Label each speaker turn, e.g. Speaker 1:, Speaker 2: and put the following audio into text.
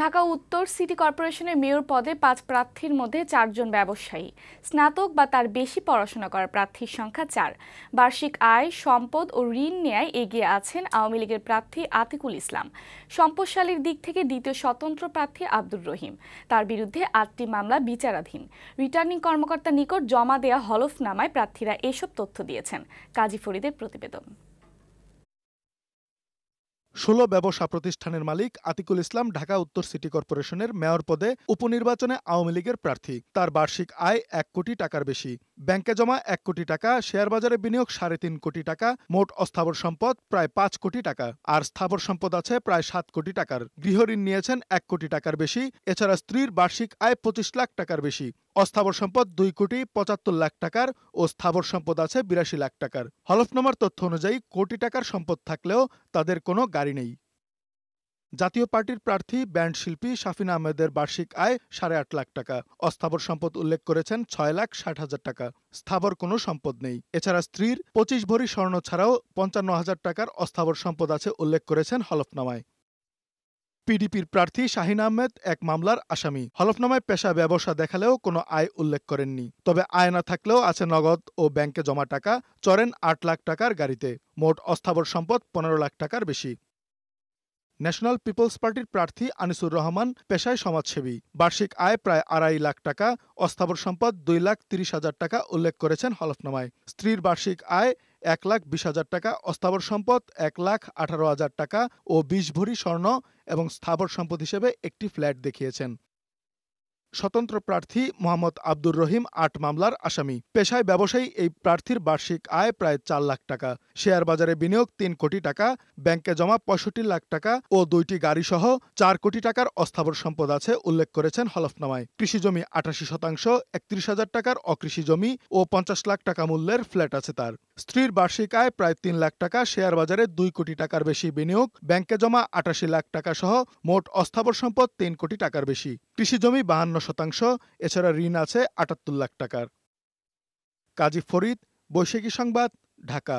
Speaker 1: ঢাকা উত্তর সিটি কর্পোরেশনের মেয়র পদে পাঁচ প্রার্থীর মধ্যে চারজন ব্যবসায়ী। স্নাতক বা তার বেশি পড়াশোনা করা প্রার্থীর সংখ্যা চার। বার্ষিক আয়, সম্পদ ও ঋণ নেয় এগিয়ে আছেন আওয়ামী লীগের প্রার্থী আতিকুল ইসলাম। সম্পদশালীর দিক থেকে দ্বিতীয় স্বতন্ত্র প্রার্থী আব্দুর রহিম। তার বিরুদ্ধে আটটি মামলা বিচারাধীন। রিটার্নিং কর্মকর্তার নিকট জমা দেয়া হলফনামায় প্রার্থীরা এসব তথ্য দিয়েছেন। কাজী ফরিদের প্রতিবেদন।
Speaker 2: ষোলো ব্যবসা প্রতিষ্ঠানের মালিক আতিকুল ইসলাম ঢাকা উত্তর সিটি কর্পোরেশনের মেয়র পদে উপনির্বাচনে আওয়ামী লীগের প্রার্থী। তার বার্ষিক আয় এক কোটি টাকার বেশি। ব্যাংকে জমা এক কোটি টাকা, শেয়ার বাজারে বিনিয়োগ সাড়ে তিন কোটি টাকা, মোট অস্থাবর সম্পদ প্রায় পাঁচ কোটি টাকা। আর স্থাবর সম্পদ আছে প্রায় সাত কোটি টাকার। গৃহঋণ নিয়েছেন এক কোটি টাকার বেশি। এছাড়া স্ত্রীর বার্ষিক আয় পঁচিশ লাখ টাকার বেশি। অস্থাবর সম্পদ দুই কোটি পঁচাত্তর লাখ টাকার ও স্থাবর সম্পদ আছে বিরাশি লাখ টাকার। হলফনামার তথ্য অনুযায়ী কোটি টাকার সম্পদ থাকলেও তাদের কোনো গাড়ি নেই। জাতীয় পার্টির প্রার্থী, ব্যান্ড শিল্পী শাফিন আহমেদের বার্ষিক আয় সাড়ে আট লাখ টাকা। অস্থাবর সম্পদ উল্লেখ করেছেন ছয় লাখ ষাট হাজার টাকা। স্থাবর কোনো সম্পদ নেই। এছাড়া স্ত্রীর পঁচিশ ভরি স্বর্ণ ছাড়াও পঞ্চান্ন হাজার টাকার অস্থাবর সম্পদ আছে উল্লেখ করেছেন হলফনামায়। পিডিপির প্রার্থী শাহিন আহমেদ এক মামলার আসামি। হলফনামায় পেশা ব্যবসা দেখালেও কোনো আয় উল্লেখ করেননি। তবে আয় না থাকলেও আছে নগদ ও ব্যাংকে জমা টাকা, চড়েন আট লাখ টাকার গাড়িতে। মোট অস্থাবর সম্পদ পনেরো লাখ টাকার বেশি। ন্যাশনাল পিপলস পার্টির প্রার্থী আনিসুর রহমান পেশায় সমাজসেবী। বার্ষিক আয় প্রায় আড়াই লাখ টাকা, অস্থাবর সম্পদ দুই লাখ তিরিশ হাজার টাকা উল্লেখ করেছেন হলফনামায়। স্ত্রীর বার্ষিক আয় এক লাখ বিশ হাজার টাকা, অস্থাবর সম্পদ এক লাখ আঠারো হাজার টাকা ও বিশ ভরি স্বর্ণ এবং স্থাবর সম্পদ হিসেবে একটি ফ্ল্যাট দেখিয়েছেন। স্বতন্ত্র প্রার্থী মোহাম্মদ আব্দুর রহিম আট মামলার আসামি। পেশায় ব্যবসায়ী এই প্রার্থীর বার্ষিক আয় প্রায় চার লাখ টাকা। শেয়ার বাজারে বিনিয়োগ তিন কোটি টাকা, ব্যাংকে জমা পঁয়ষট্টি লাখ টাকা ও দুইটি গাড়ি সহ চার কোটি টাকার অস্থাবর সম্পদ আছে উল্লেখ করেছেন হলফনামায়। কৃষি জমি আটাশি শতাংশ, একত্রিশ হাজার টাকার অকৃষি জমি ও পঞ্চাশ লাখ টাকা মূল্যের ফ্ল্যাট আছে তার। স্ত্রীর বার্ষিক আয় প্রায় তিন লাখ টাকা শেয়ার বাজারে দুই কোটি টাকার বেশি বিনিয়োগ, ব্যাংকে জমা আটাশি লাখ টাকা সহ মোট অস্থাবর সম্পদ তিন কোটি টাকার বেশি। কৃষি জমি বাহান্ন শতাংশ এছাড়া ঋণ আছে আটাত্তর লাখ টাকার। কাজী ফরিদ বৈশাখী সংবাদ ঢাকা।